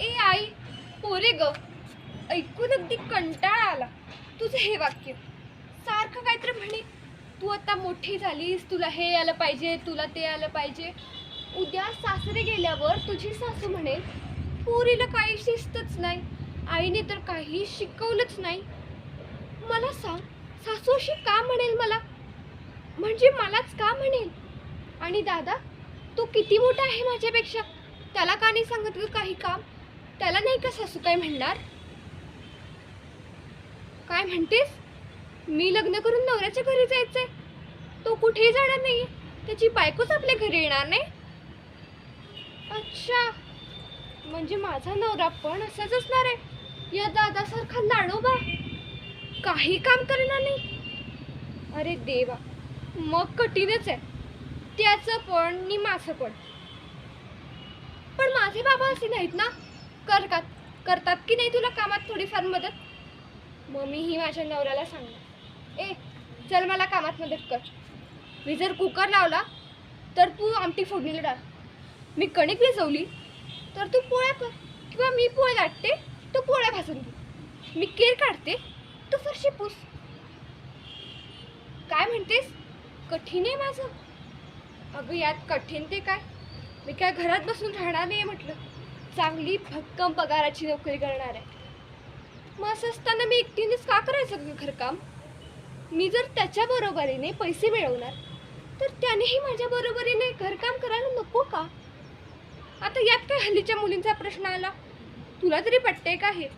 ए आई पोरे ग. ऐकून अगदी कंटाळा आला. तुझं हे वाक्य. सारखं काहीतरी म्हणे तू आता मोठी झालीस तुला हे आलं पाहिजे तुला ते आलं पाहिजे. उद्या सासरे गेल्यावर तुझी सासू म्हणेल पोरीला काही शिस्तच नाही. आईने तर काही शिकवलंच नाही. मला सांग सासूशी का म्हणेल मला? म्हणजे मलाच का म्हणेल? आणि दादा तो किती मोठा आहे माझ्यापेक्षा? त्याला का नाही सांगत काही काम? त्याला नाही का सासू काय म्हणणार? काय म्हणतेस? मी लग्न करून नवऱ्याच्या घरी जायचंय. तो कुठेही जाणार नाही. त्याची बायकोच आपल्या घरी येणार नाही. अच्छा. म्हणजे माझा नवरा पण असाच असणार आहे. या दादासारखा लाडोबा काही काम करणार नाही. अरे देवा. मग कठीणच आहे. त्याचं पण नि माझं पण. पण माझे बाबा असे नाहीत ना? करतात. करतात की नाही तुला कामात थोडीफार मदत? मग मीही माझ्या नवऱ्याला सांगणार. ए चल मला कामात मदत कर. मी जर कुकर लावला तर तू आमटी फोडणीला डाळ. मी कणिक भिजवली तर तू पोळ्या कर. किंवा मी पोळ्या लाटते तू पोळ्या भाजून घे. मी केर काढते तू फरशी पूस. काय म्हणतेस? कठीण आहे माझं. अगं यात कठीण ते काय? मी काय घरात बसून राहणार नाही म्हटलं. चांगली भक्कम पगाराची नोकरी करणार आहे. मग असं असताना मी एकटीनेच का करायचं घरकाम? मी जर त्याच्या बरोबरीने पैसे मिळवणार तर त्यानेही माझ्या बरोबरीने घरकाम करायला नको का? आता यात काय हल्लीच्या मुलींचा प्रश्न आला? तुला तरी पटते का हे?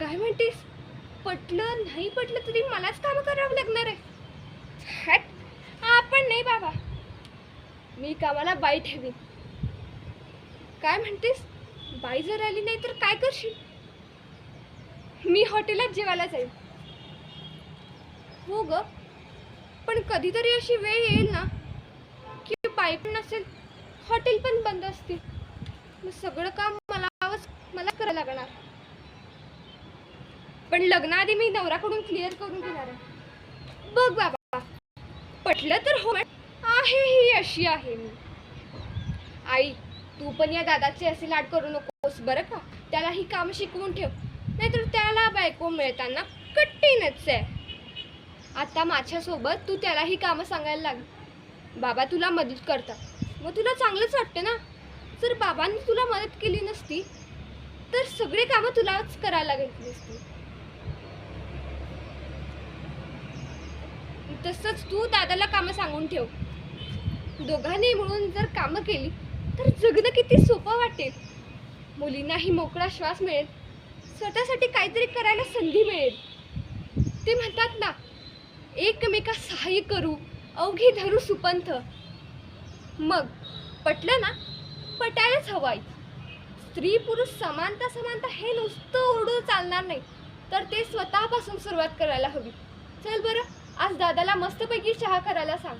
काय म्हणतेस? पटलं नाही पटलं तरी मलाच काम करावं लागणार आहे. आपण नाही बाबा. मी कामाला बाई ठेवीन. काय म्हणतेस? बाई जर आली नाही तर काय करशील? मी हॉटेलात जेवायला जाईल हो ग. पण कधीतरी अशी वेळ येईल ना की बाई पण नसेल हॉटेल पण बंद असतील. मग सगळं काम मला आवाज मला करायला लागणार. पण लग्नाआधी मी नवऱ्याकडून क्लिअर करून घेणार आहे. बघ बाबा. पटलं तर हो आहे ही अशी आहे मी. आई तू पण या दादाची असे लाड करू नकोस बरं का? त्याला ही काम शिकवून ठेव. नाहीतर त्याला बायको मिळताना कठीणच आहे. आता माझ्यासोबत तू त्याला ही कामं सांगायला लाग. बाबा तुला मदत करतात. मग तुला चांगलंच वाटतं ना? जर बाबांनी तुला मदत केली नसती तर सगळे कामं तुलाच करायला लागली नसती. तसंच तू दादाला कामं सांगून ठेव. दोघांनी मिळून जर कामं केली तर जगणं किती सोपं वाटेल? मुलींनाही मोकळा श्वास मिळेल. स्वतःसाठी काहीतरी करायला संधी मिळेल. ते म्हणतात ना एकमेका सहाय्य करू अवघी धरू सुपंथ. मग पटलं ना? पटायलाच हवाय. स्त्री पुरुष समानता समानता हे नुसतं ओढून चालणार नाही. तर ते स्वतःपासून सुरुवात करायला हवी. चल बरं आज दादाला मस्तपैकी चहा करायला सांग.